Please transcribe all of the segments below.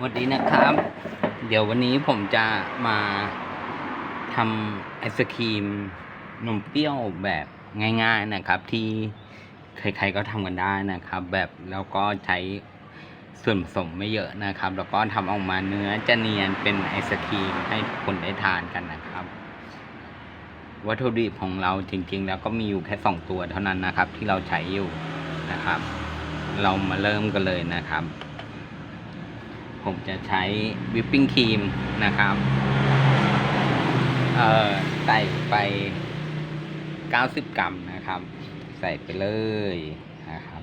สวัสดีนะครับ เดี๋ยววันนี้ผมจะมาทำไอศครีมนมเปรี้ยวแบบง่ายๆนะครับ ที่ใครๆก็ทำกันได้นะครับ แบบแล้วก็ใช้ส่วนผสมไม่เยอะนะครับ แล้วก็ทำออกมาเนื้อจะเนียนเป็นไอศครีมให้คนได้ทานกันนะครับ วัตถุดิบของเราจริง ๆ แล้วก็มีอยู่แค่สองตัวเท่านั้นนะครับ ที่เราใช้อยู่นะครับ เรามาเริ่มกันเลยนะครับ ผมจะใช้วิปปิ้งครีมนะครับ เอ่อใส่ไป 90 กรัมนะครับ ใส่ไปเลยนะครับ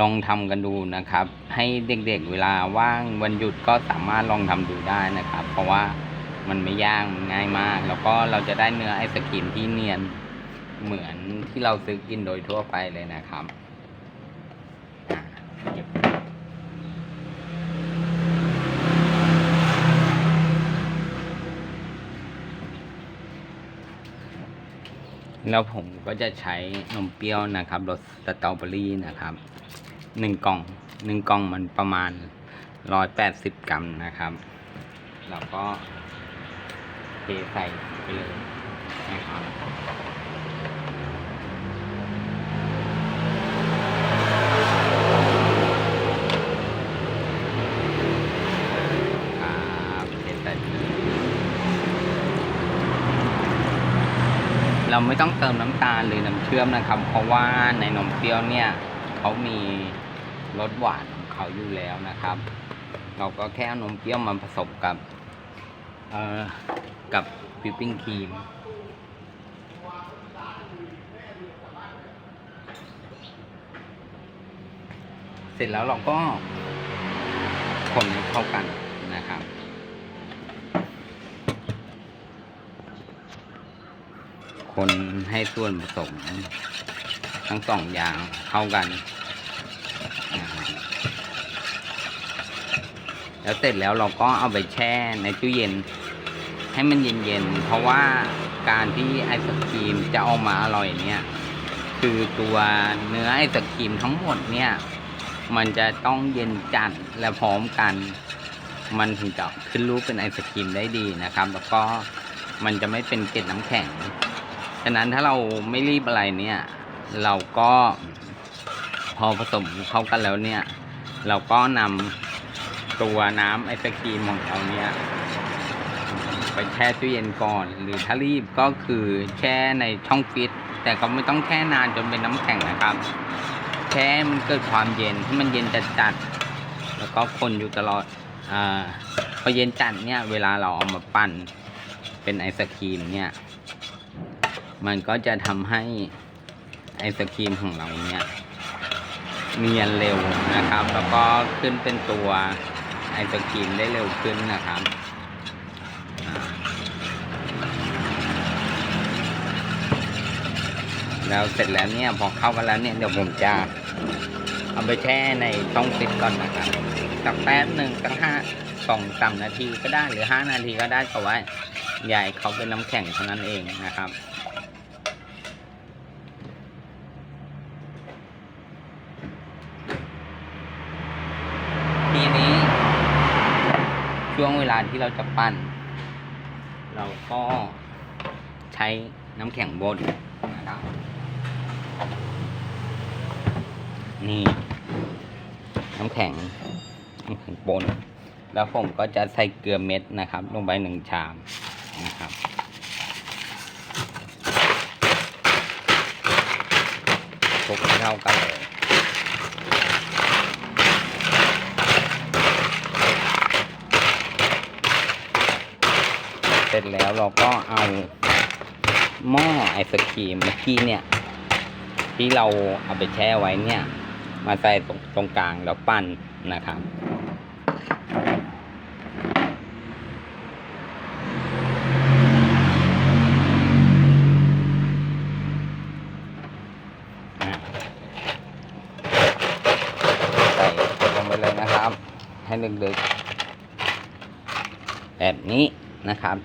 ลองทำกันดูนะครับ ให้เด็กๆเวลาว่างวันหยุดก็สามารถลองทำดูได้นะครับ เพราะว่า มันไม่ยากมันง่ายมาก แล้วก็เราจะได้เนื้อไอศกรีมที่เนียนเหมือนที่เราซื้อกินโดยทั่วไปเลยนะครับแล้วผมก็จะใช้นมเปรี้ยวนะครับรสสตรอเบอรี่นะครับหนึ่งกล่องหนึ่งกล่องมันประมาณร้อยแปดสิบกรัมนะครับ แล้วก็ เทใส่ไปเลยนะครับครับเส่ไปเลยเราไม่ต้องเติมน้ำตาลหรือน้ำเชื่อมนะครับ เพราะว่าในนมเปรี้ยวเนี่ยเขามีรสหวานของเขาอยู่แล้วนะครับ เราก็แค่นมเปรี้ยวมาผสมกับเอ่อ กับวิปปิ้งครีมเสร็จแล้วเราก็คนให้เข้ากันนะครับ คนให้ส่วนผสม ทั้งสองอย่างเข้ากัน แล้วเสร็จแล้วเราก็เอาไปแช่ในตู้เย็น ให้มันเย็นๆ เพราะว่าการที่ไอศครีมจะออกมาอร่อยเนี่ย คือตัวเนื้อไอศครีมทั้งหมดเนี่ย มันจะต้องเย็นจัดและพร้อมกัน มันถึงจะขึ้นรูปเป็นไอศครีมได้ดีนะครับ แล้วก็มันจะไม่เป็นเกล็ดน้ำแข็ง ฉะนั้นถ้าเราไม่รีบอะไรเนี่ย เราก็พอผสมเข้ากันแล้วเนี่ย เราก็นำตัวน้ำไอศครีมของเราเนี่ย ไปแช่ตู้เย็นก่อน หรือถ้ารีบก็คือแช่ในช่องฟิตแต่ก็ไม่ต้องแช่นานจนเป็นน้ำแข็งนะครับ แช่มันเกิดความเย็นให้มันเย็นจัดๆแล้วก็คนอยู่ตลอดอาพอเย็นจัดเนี่ยเวลาเราเอามาปั่นเป็นไอศครีมเนี่ยมันก็จะทำให้ไอศครีมของเราเนี่ยเนียนเร็วนะครับ แล้วก็ขึ้นเป็นตัวไอศครีมได้เร็วขึ้นนะครับอ่า แล้วเสร็จแล้วเนี่ยพอเข้ากันแล้วเนี่ยเดี๋ยวผมจะเอาไปแช่ในช่องฟิตก่อนนะครับสักแป๊บหนึ่งสักห้าสองสามนาทีก็ได้หรือห้านาทีก็ได้แต่ว่าใหญ่เขาเป็นน้ำแข็งเท่านั้นเองนะครับทีนี้ ช่วงเวลาที่เราจะปั้น เราก็ใช้น้ำแข็งบดนะครับ นี่ น้ำแข็งน้ำแข็งปนแล้วผมก็จะใส่เกลือเม็ดนะครับ ลงไปหนึ่งชามนะครับคลุกให้เข้ากันเลยเสร็จแล้วเราก็เอาหม้อไอศครีมเมื่อกี้เนี่ย ที่เราเอาไปแช่ไว้เนี่ย มาใส่ตรงตรงกลางแล้วปั้นนะครับใส่ลงไปเลยนะครับ ให้ลึกๆแบบนี้นะครับ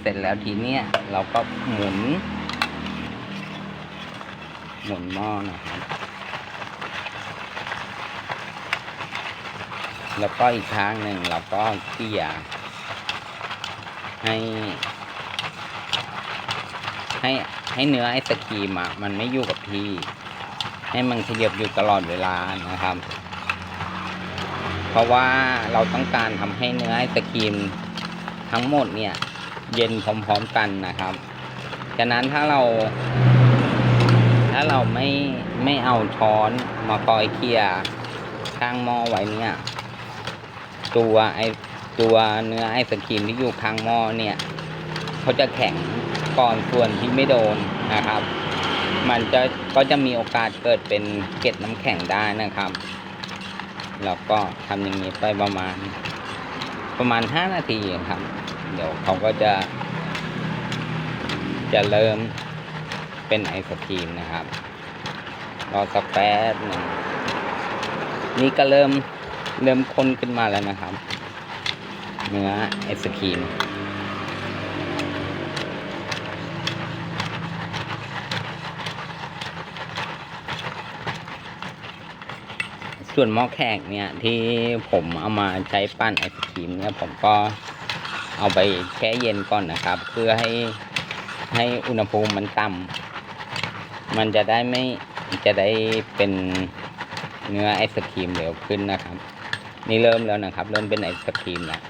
เสร็จแล้วทีเนี้ยเราก็หมุน หมุนหม้อนะครับ แล้วก็อีกครั้งหนึ่งเราก็เกี่ยให้ ให้ให้เนื้อไอศครีมอะมันไม่อยู่กับที่ ให้มันขยับอยู่ตลอดเวลานะครับ เพราะว่าเราต้องการทำให้เนื้อไอศครีมทั้งหมดเนี่ย เย็นพร้อมๆกันนะครับฉะนั้นถ้าเรา เราไม่ไม่เอาช้อนมาคอยเคลียร์ข้างหม้อไว้เนี่ย ตัวไอตัวเนื้อไอศครีมที่อยู่ข้างหม้อเนี่ยเขาจะแข็งก่อนส่วนที่ไม่โดนนะครับ มันจะก็จะมีโอกาสเกิดเป็นเกล็ดน้ำแข็งได้นะครับแล้วก็ทำอย่างนี้ไปประมาณ ประมาณ5นาทีครับ เดี๋ยวเขาก็จะ จะเริ่ม เป็นไอศครีมนะครับรอสักแป๊บหนึ่งนี่ก็เริ่มเริ่มข้นขึ้นมาแล้วนะครับ เนื้อไอศครีมส่วนหม้อแขกเนี่ยที่ผมเอามาใช้ปั้นไอศครีมเนี่ยผมก็เอาไปแช่เย็นก่อนนะครับ เพื่อให้ให้อุณหภูมิมันต่ำ มันจะได้ไม่จะได้เป็นเนื้อไอศครีมเร็วขึ้นนะครับ นี่เริ่มแล้วนะครับ เริ่มเป็นไอศครีมแล้ว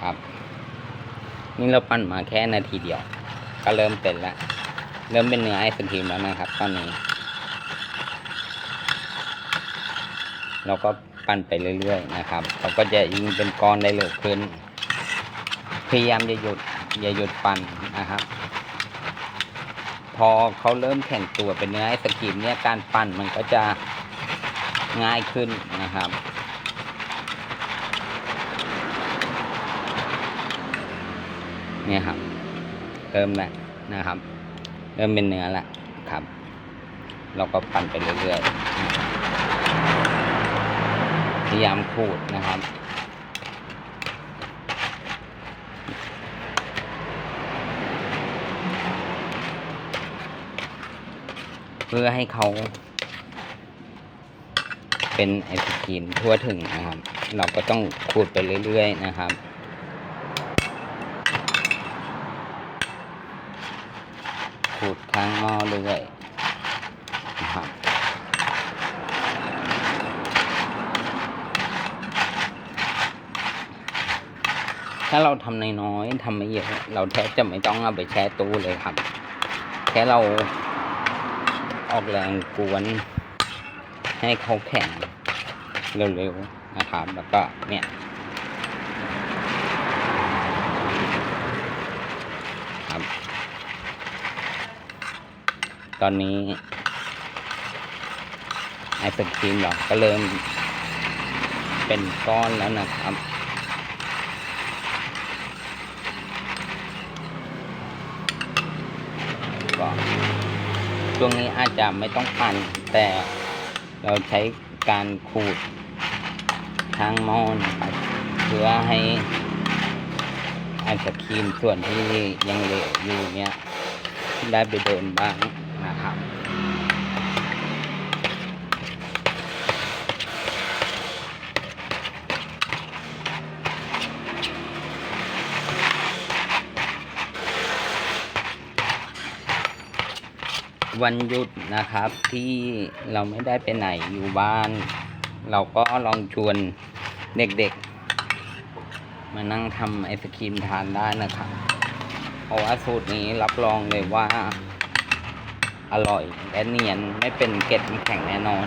ครับ นี่เราปั้นมาแค่นาทีเดียว ก็เริ่มเป็นแล้วเริ่มเป็นเนื้อไอศครีมแล้วนะครับ ตอนนี้ เราก็ปั้นไปเรื่อยๆนะครับ เราก็จะยิงเป็นก้อนได้เร็วขึ้น พยายามอย่าหยุดอย่าหยุดปั้นนะครับ พอเขาเริ่มแข็งตัวเป็นเนื้อไอศกรีมเนี่ยการปั้นมันก็จะง่ายขึ้นนะครับ เนี่ยครับ เริ่มแล้วนะครับ เริ่มเป็นเนื้อแล้วครับ เราก็ปั้นไปเรื่อยๆพยายามขูดนะครับ พื่อให้เขาเป็นไอศครีมทั่วถึงนะครับ เราก็ต้องขูดไปเรื่อยๆนะครับ ขูดข้างหม้อเรื่อยนะครับถ้าเราทำน้อยๆทำไม่เยอะ เราแทบจะไม่ต้องเอาไปแช่ตู้เลยครับ แค่เรา ออกแรงกวน ให้เขาแข็งเร็วๆนะครับแล้วก็เนี่ยครับ ตอนนี้ไอศครีมเราก็เริ่มเป็นก้อนแล้วนะครับ ก็ ช่วงนี้อาจจะไม่ต้องปั่น แต่เราใช้การขูดทางมอนครับเพื่อให้ไอศครีมส่วนที่ยังเหลวอยู่เนี้ยได้ไปโดนบ้างนะครับ วันหยุดนะครับที่เราไม่ได้ไปไหนอยู่บ้าน เราก็ลองชวนเด็กๆ มานั่งทำไอศครีมทานได้นะครับ เพราะว่าสูตรนี้รับรองเลยว่า อร่อยและเนียนไม่เป็นเกล็ดน้ำแข็งแน่นอน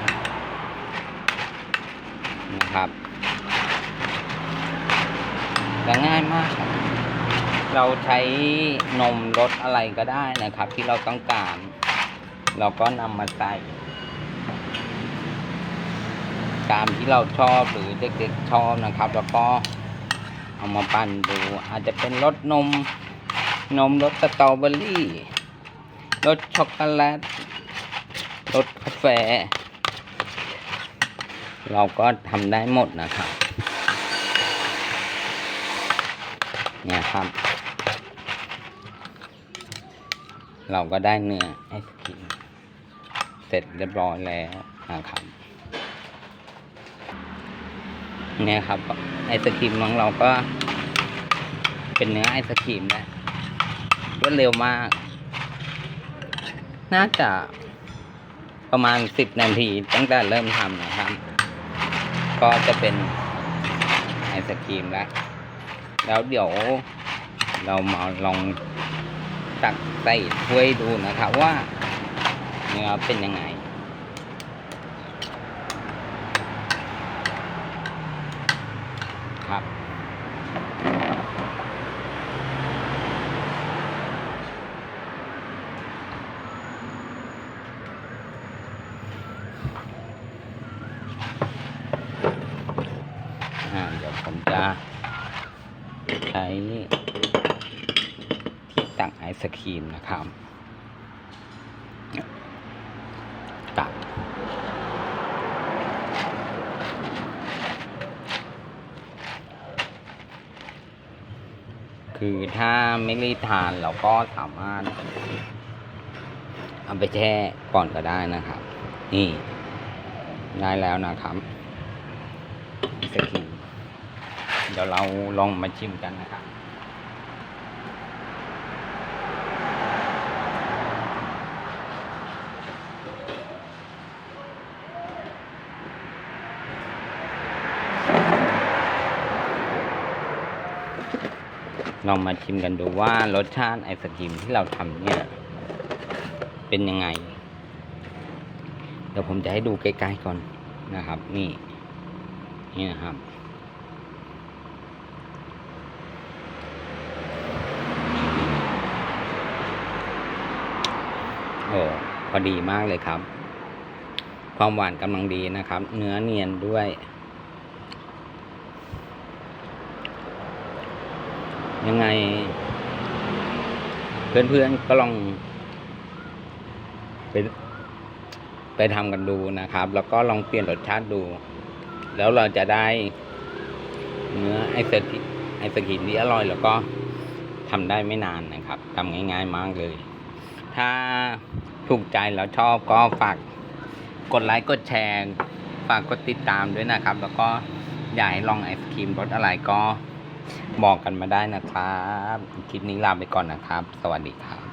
นะครับและง่ายมากครับเราใช้นมรสอะไรก็ได้นะครับ ที่เราต้องการ เราก็นำมาใส่ ตามที่เราชอบหรือเด็กๆชอบนะครับ แล้วก็เอามาปั่นดูอาจจะเป็นรสนม นมรสสตรอเบอรี่รสช็อกโกแลตรสกาแฟ เราก็ทำได้หมดนะครับ เนี่ยครับ เราก็ได้เนื้อไอศครีม เสร็จเรียบร้อยแล้วนะครับเนี่ยครับ ไอศครีมของเราก็ เป็นเนื้อไอศครีมแล้วรวดเร็วมาก น่าจะประมาณสิบนาทีตั้งแต่เริ่มทำนะครับ ก็จะเป็นไอศครีมแล้วแล้วเดี๋ยวเรามาลองตักใส่ถ้วยดูนะครับว่า เนื้อเป็นยังไง ครับอ่าเดี๋ยวผมจะใช้ที่ตักไอศครีมนะครับ คือถ้าไม่รีบทานเราก็สามารถเอาไปแช่ก่อนก็ได้นะครับ นี่ได้แล้วนะครับไอศครีมเดี๋ยวเราลองมาชิมกันนะครับ ลองมาชิมกันดูว่ารสชาติไอศกรีมที่เราทำเนี่ย เป็นยังไง เดี๋ยวผมจะให้ดูใกล้ๆก่อนนะครับ นี่ นี่นะครับโอ้พอดีมากเลยครับ ความหวานกำลังดีนะครับ เนื้อเนียนด้วย ยังไง เพื่อนๆก็ลองไปไปทำกันดูนะครับ แล้วก็ลองเปลี่ยนรสชาติดู แล้วเราจะได้เนื้อไอศครีมไอศครีมที่อร่อย แล้วก็ทำได้ไม่นานนะครับทำง่าย ๆมากเลย ถ้าถูกใจแล้วชอบก็ฝากกดไลค์กดแชร์ฝากกดติดตามด้วยนะครับ แล้วก็อยากให้ลองไอศครีมรสอะไรก็ บอกกันมาได้นะครับ คลิปนี้ลาไปก่อนนะครับ สวัสดีครับ